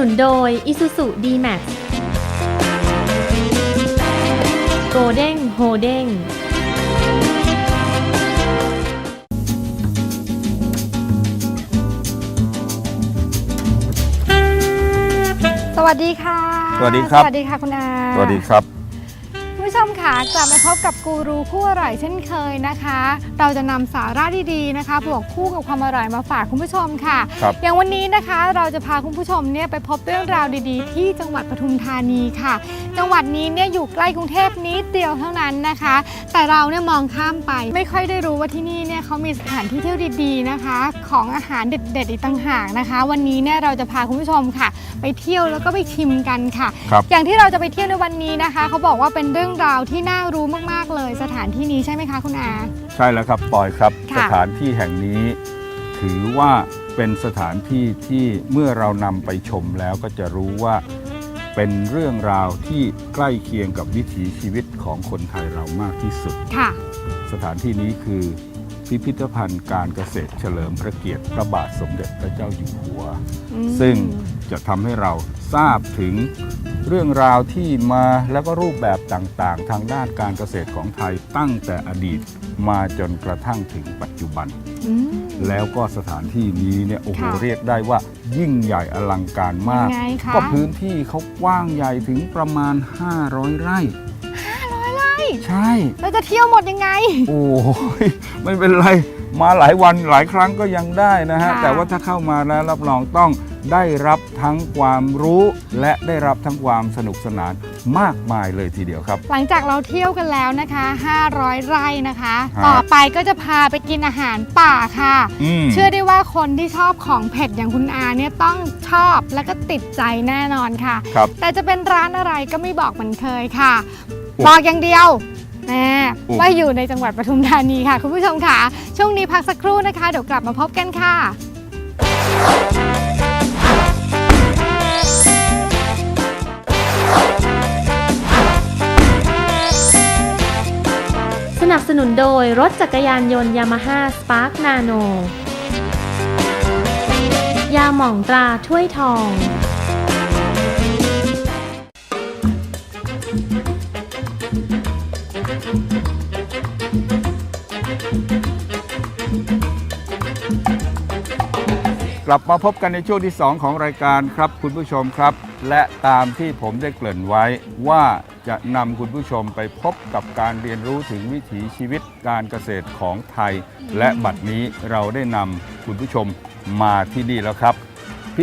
นุนโดย Isuzu D-Max โกลเด้งโฮเด้งสวัสดีค่ะ สวัสดีครับ สวัสดีค่ะคุณอา สวัสดีครับคุณ ผู้ชมค่ะกลับมาพบกับกูรูคู่อร่อยเช่นเคยนะคะ เราจะนำสาระดีๆนะคะบวกคู่กับความอร่อยมาฝากคุณผู้ชมค่ะ ครับอย่างวันนี้นะคะเราจะพาคุณผู้ชมเนี่ยไปพบเรื่องราวดีๆ ที่จังหวัดปทุมธานีค่ะ จังหวัดนี้เนี่ยอยู่ใกล้กรุงเทพนิดเดียวเท่านั้นนะคะ แต่เราเนี่ยมองข้ามไป ไม่ค่อยได้รู้ว่าที่นี่เนี่ยเขามีสถานที่เที่ยวดีๆนะคะ ของอาหารเด็ดๆอีกต่างหากนะคะ วันนี้เนี่ยเราจะพาคุณผู้ชมค่ะ ไปเที่ยวแล้วก็ไปชิมกันค่ะ ครับ อย่างที่เราจะไปเที่ยวในวันนี้นะคะเขาบอกว่าเป็นเรื่องราวที่น่ารู้มากๆเลย สถานที่นี้ใช่ไหมคะคุณอา ใช่แล้วครับปอยครับ ค่ะ สถานที่แห่งนี้ถือว่าเป็นสถานที่ที่เมื่อเรานำไปชมแล้วก็จะรู้ว่าเป็นเรื่องราวที่ใกล้เคียงกับวิถีชีวิตของคนไทยเรามากที่สุด ค่ะ สถานที่นี้คือ พิพิธภัณฑ์การเกษตรเฉลิมพระเกียรติพระบาทสมเด็จพระเจ้าอยู่หัวอืมซึ่งจะทำให้เราทราบถึงเรื่องราวที่มาแล้วก็รูปแบบต่างๆ ทางด้านการเกษตรของไทยตั้งแต่อดีตมาจนกระทั่งถึงปัจจุบันอืมแล้วก็สถานที่นี้เนี่ยโอ้โหค่ะเรียกได้ว่า ยิ่งใหญ่อลังการมากยังไงคะก็พื้นที่เขากว้างใหญ่ถึงประมาณ 500 ไร่500ไร่ ใช่ เราจะเที่ยวหมดยังไง โอ้ยไม่เป็นไร มาหลายวันหลายครั้งก็ยังได้นะฮะ ค่ะ แต่ว่าถ้าเข้ามาแล้วรับรองต้องได้รับทั้งความรู้และได้รับทั้งความสนุกสนานมากมายเลยทีเดียวครับ หลังจากเราเที่ยวกันแล้วนะคะ 500 ไร่นะคะฮะต่อไปก็จะพาไปกินอาหารป่าค่ะอืมเชื่อได้ว่าคนที่ชอบของเผ็ดอย่างคุณอาเนี่ยต้องชอบและก็ติดใจแน่นอนค่ะ ครับ แต่จะเป็นร้านอะไรก็ไม่บอกเหมือนเคยค่ะอุ๊ย บอกอย่างเดียวแน่อุ๊ยว่าอยู่ในจังหวัดปทุมธานีค่ะ คุณผู้ชมค่ะ ช่วงนี้พักสักครู่นะคะ เดี๋ยวกลับมาพบกันค่ะสนับสนุนโดยรถจักรยานยนต์ยามาฮ่าสปาร์คนาโน ยาหม่องตราถ้วยทอง ลับมาพบกันในช่วงที่ 2 ของรายการครับคุณผู้ชมครับ และตามที่ผมได้เกริ่นไว้ว่าจะนำคุณผู้ชมไปพบกับการเรียนรู้ถึงวิถีชีวิตการเกษตรของไทย และบัดนี้เราได้นำคุณผู้ชมมาที่นี่แล้วครับ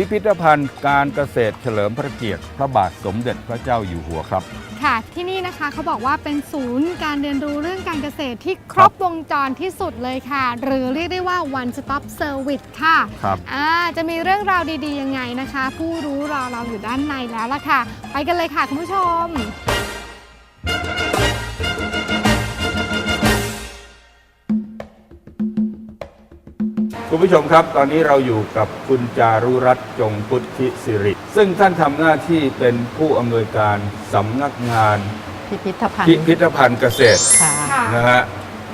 พิพิธภัณฑ์การเกษตรเฉลิมพระเกียรติพระบาทสมเด็จพระเจ้าอยู่หัวครับ ค่ะ ที่นี่นะคะเขาบอกว่าเป็นศูนย์การเรียนรู้เรื่องการเกษตรที่ครบวงจรที่สุดเลยค่ะ หรือเรียกได้ว่า one stop service ค่ะครับ อ่าจะมีเรื่องราวดีๆยังไงนะคะ ผู้รู้รอเราอยู่ด้านในแล้วล่ะค่ะ ไปกันเลยค่ะคุณผู้ชม คุณผู้ชมครับ ตอนนี้เราอยู่กับคุณจารุรัตน์จงพุทธิสิริ ซึ่งท่านทำหน้าที่เป็นผู้อำนวยการสำนักงานพิพิธภัณฑ์พิพิธภัณฑ์เกษตรค่ะค่ะ นะฮะ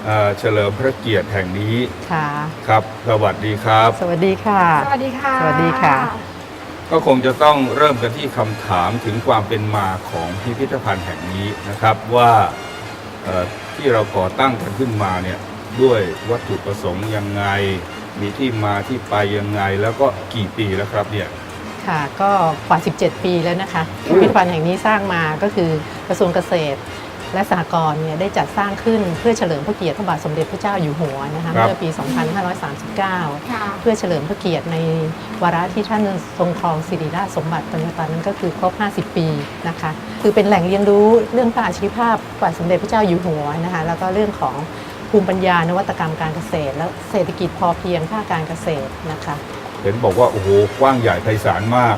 เอ่อเฉลิมพระเกียรติแห่งนี้ค่ะ ครับ สวัสดีครับ สวัสดีค่ะ สวัสดีค่ะ สวัสดีค่ะ ก็คงจะต้องเริ่มกันที่คำถามถึงความเป็นมาของพิพิธภัณฑ์แห่งนี้นะครับว่าเอ่อที่เราก่อตั้งกันขึ้นมาเนี่ยด้วยวัตถุประสงค์ยังไง มีที่มาที่ไปยังไง แล้วก็กี่ปีแล้วครับเนี่ย ค่ะก็กว่า 17 ปีแล้วนะคะอืพิมพิธภัณฑ์แห่งนี้สร้างมาก็คือกระทรวงเกษตร และสหกรณ์เนี่ยได้จัดสร้างขึ้นเพื่อเฉลิมพระเกียรติพระบาทสมเด็จพระเจ้าอยู่หัวนะคะเมื่อปี 2539 ค่ะ เพื่อเฉลิมพระเกียรติในวาระที่ท่านทรงครองสิริราชสมบัติตอนนี้ตอนนั้นก็คือครบ 50 ปีนะคะคือเป็นแหล่งเรียนรู้เรื่องพระอาชีพภาพพระบาทสมเด็จพระเจ้าอยู่หัวนะคะแล้วก็เรื่องของ ภูมิปัญญานวัตกรรมการเกษตร และเศรษฐกิจพอเพียงภาคการเกษตรนะคะ เห็นบอกว่า โอ้โห กว้างใหญ่ไพศาลมาก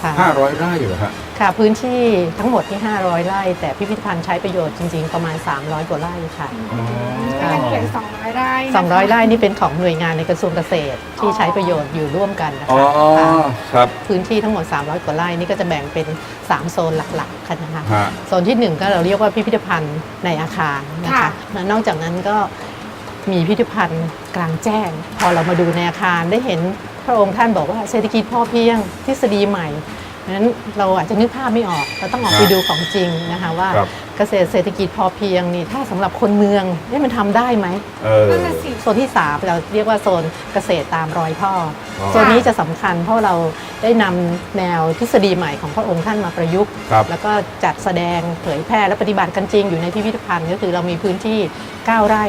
ค่ะ 500 ไร่เหรอฮะ ค่ะพื้นที่ทั้งหมดที่ 500 ไร่ แต่พิพิธภัณฑ์ใช้ประโยชน์จริง ๆ ประมาณ 300 กว่าไร่ค่ะกำลังเขียน200ไร่นะคะ200 ไร่นี่เป็นของหน่วยงานในกระทรวงเกษตรที่ใช้ประโยชน์อยู่ร่วมกันนะอ๋อ คะค่ะครับ พื้นที่ทั้งหมด 300 กว่าไร่นี่ก็จะแบ่งเป็น 3 โซนหลักๆค่ะนะคะฮะ โซนที่1 ก็เราเรียกว่าพิพิธภัณฑ์ในอาคารนะคะและนอกจากนั้นก็มีพิพิธภัณฑ์กลางแจ้ง พอเรามาดูในอาคารได้เห็นพระองค์ท่านบอกว่าเศรษฐกิจพอเพียงทฤษฎีใหม่ เพราะฉะนั้นเราอาจจะนึกภาพไม่ออก เราต้องออกไปครับดูของจริงนะคะว่าครับ เกษตรเศรษฐกิจพอเพียงนี่ถ้าสำหรับคนเมืองเอ๊ะมันทำได้ไหม เออ นั่นน่ะสิ โซนที่ 3 เราเรียกว่าโซนเกษตรตามรอยพ่อออโซนนี้จะสำคัญเพราะเราได้นำแนวทฤษฎีใหม่ของพระองค์ท่านมาประยุกต์ ครับ แล้วก็จัดแสดงเผยแพร่และปฏิบัติกันจริงอยู่ในพิพิธภัณฑ์ก็คือเรามีพื้นที่ 9 ไร่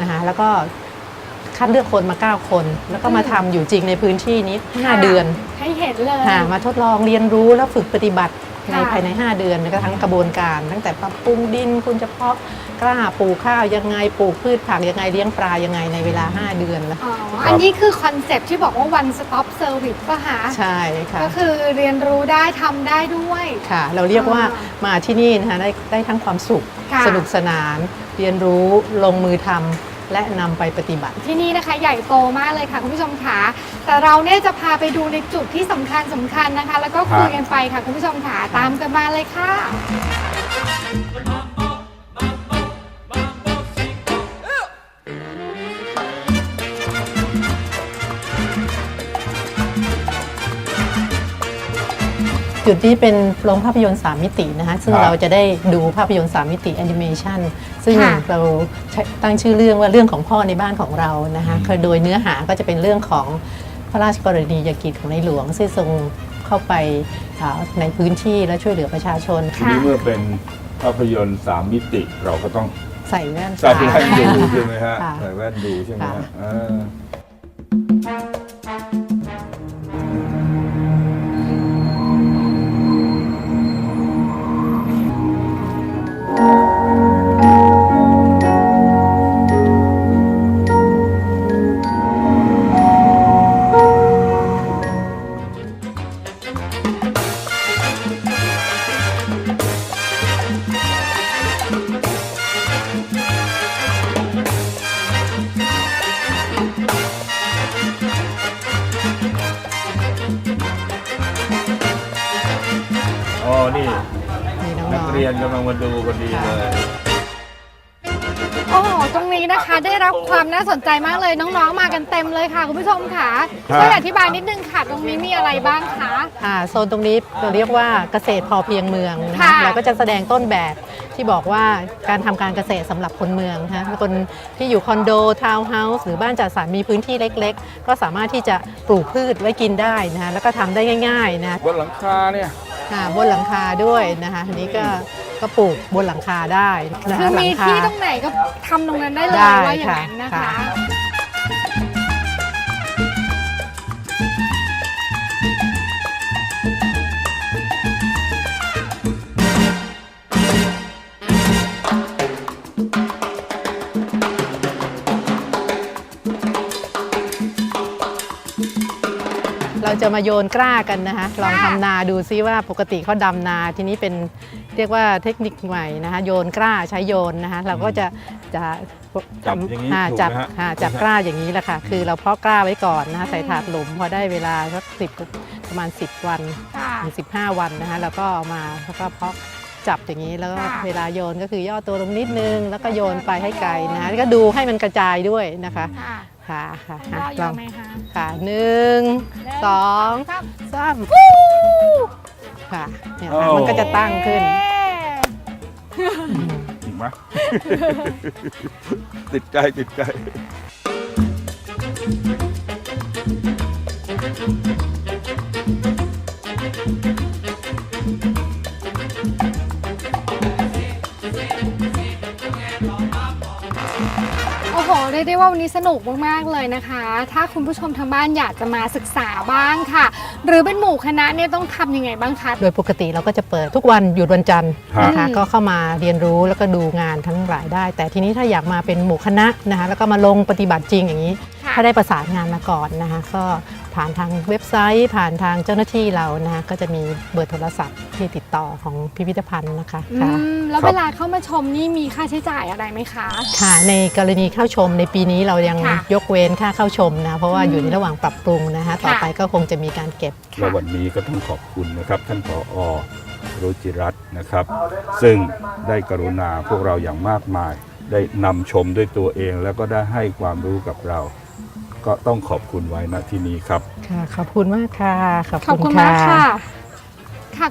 นะคะแล้วก็ คัดเลือกคนมา 9 คน แล้วก็มาทำอยู่จริงในพื้นที่นี้ 5 เดือนให้เห็นเลย ค่ะมาทดลองเรียนรู้แล้วฝึกปฏิบัติในค่ะภายใน 5 เดือนแล้วก็ทั้งกระบวนการ ตั้งแต่ปรับปรุงดิน คุณจะเพาะกล้าปลูกข้าวยังไงปลูกพืชผักยังไงเลี้ยงปลายังไงในเวลา 5 เดือนแล้วอ๋อ อันนี้คือคอนเซปต์ที่บอกว่า one stop service ป่ะคะใช่ค่ะ ก็คือเรียนรู้ได้ทำได้ด้วย ค่ะเราเรียกว่าอ่มาที่นี่นะคะได้ได้ทั้งความสุขค่ะ สนุกสนาน เรียนรู้ลงมือทำ และนำไปปฏิบัติ ที่นี่นะคะใหญ่โตมากเลยค่ะคุณผู้ชมค่ะแต่เราเนี่ยจะพาไปดูในจุดที่สำคัญสำคัญนะคะ แล้วก็คุยกันไปค่ะคุณผู้ชมค่ะตามกันมาเลยค่ะ จุดนี้เป็นโรงภาพยนตร์ 3 มิตินะคะซึ่งครับเราจะได้ดูภาพยนตร์ 3 มิติแอนิเมชันซึ่งค่ะ เราใช้ตั้งชื่อเรื่องว่าเรื่องของพ่อในบ้านของเรานะคะอืมคือโดยเนื้อหาก็จะเป็นเรื่องของพระราชกรณียกิจของในหลวงซึ่งทรงเข้าไปอ่าในพื้นที่และช่วยเหลือประชาชน ทีนี้เมื่อเป็นภาพยนตร์สามมิติเราก็ต้องใส่แว่นใส่แว่นดูค่ะใช่ไหมฮะค่ะใส่แว่นดูใช่ไหมค่ะฮะเออ รียนกำลังมาดูพอดีเลย โอ้โหตรงนี้นะคะได้รับความน่าสนใจมากเลยน้องๆ มากันเต็มเลยค่ะคุณผู้ชมค่ะครับ ช่วยอธิบายนิดนึงค่ะ ตรงนี้มีอะไรบ้างคะๆอ่าโซนตรงนี้เราเรียกว่าเกษตรพอเพียงเมืองนะคะค่ะเราก็จะแสดงต้นแบบที่บอกว่าการทำการเกษตรสำหรับคนเมืองนะคะคนที่อยู่คอนโดทาวน์เฮาส์หรือบ้านจัดสรรมีพื้นที่เล็กๆ ก็สามารถที่จะปลูกพืชไว้กินได้นะคะแล้วก็ทำได้ง่ายๆนะ บนหลังคาเนี่ย อ่าบนหลังคาด้วยนะคะอันนี้ก็ก็ปลูกบนหลังคาได้นะคืคะอหลัมีงคาที่ตรงไหนก็ทำตรงนั้นได้เลยได้ว่าอย่างนั้นนะค่ะ คะค่ะ เราจะมาโยนกล้ากันนะคะลองทำนาดูซิว่าปกติเขาดำนาทีนี้เป็นเรียกว่าเทคนิคใหม่นะคะโยนกล้าใช้โยนนะคะเราก็จะจะจับอย่างนี้อ่าถูกไหมจับฮะอ่าจับกล้าอย่างนี้แหละค่ะคือเราเพาะกล้าไว้ก่อนนะคะใส่ถาดหลุมพอได้เวลาสักสิบประมาณ 10 วันค่ะถึง15วันนะคะแล้วก็เอามาแล้วก็เพาะจับอย่างนี้แล้วก็ค่ะเวลาโยนก็คือย่อตัวลงนิดนึง แล้วก็โยนไปให้ไกลนะคะแล้วก็ดูให้มันกระจายด้วยนะคะ ค่ะค่ะค่ะรอะออลยู่องไหมคะค่ะหนึ่งสองสามสามค่ะเนี่ยค่ะโอ้มันก็จะตั้งขึ้นเย้จริงไหม ติดใจติดใจ เรียกได้ว่าวันนี้สนุกมากๆเลยนะคะ ถ้าคุณผู้ชมทางบ้านอยากจะมาศึกษาบ้างค่ะ หรือเป็นหมู่คณะเนี่ยต้องทำยังไงบ้างคะ โดยปกติเราก็จะเปิดทุกวันหยุดวันจันทร์ครับนะคะอืมก็เข้ามาเรียนรู้แล้วก็ดูงานทั้งหลายได้ แต่ทีนี้ถ้าอยากมาเป็นหมู่คณะนะคะ แล้วก็มาลงปฏิบัติจริงอย่างนี้ค่ะถ้าได้ประสานงานมาก่อนนะคะ ก็ ผ่านทางเว็บไซต์ ผ่านทางเจ้าหน้าที่เรานะคะก็จะมีเบอร์โทรศัพท์ที่ติดต่อของพิพิธภัณฑ์นะคะอืค่ะ มแล้วครับ เวลาเข้ามาชมนี่มีค่าใช้จ่ายอะไรไหมคะ ค่ะในกรณีเข้าชมในปีนี้เรายังค่ะยกเว้นค่าเข้าชมนะ เพราะว่าอืมอยู่ในระหว่างปรับปรุงนะคะ ต่อค่ะไปก็คงจะมีการเก็บ และวันนี้ก็ต้องขอบคุณนะครับ ท่านผอรุจิรัตน์นะครับ ซึ่งได้กรุณาพวกเราอย่างมากมาย ได้นำชมด้วยตัวเองแล้วก็ได้ให้ความรู้กับเรา ก็ต้องขอบคุณไว้ณที่นี้ครับ ค่ะ ขอบคุณมากค่ะ ขอบขอบคุคุณณมากค่ะ ค่ะ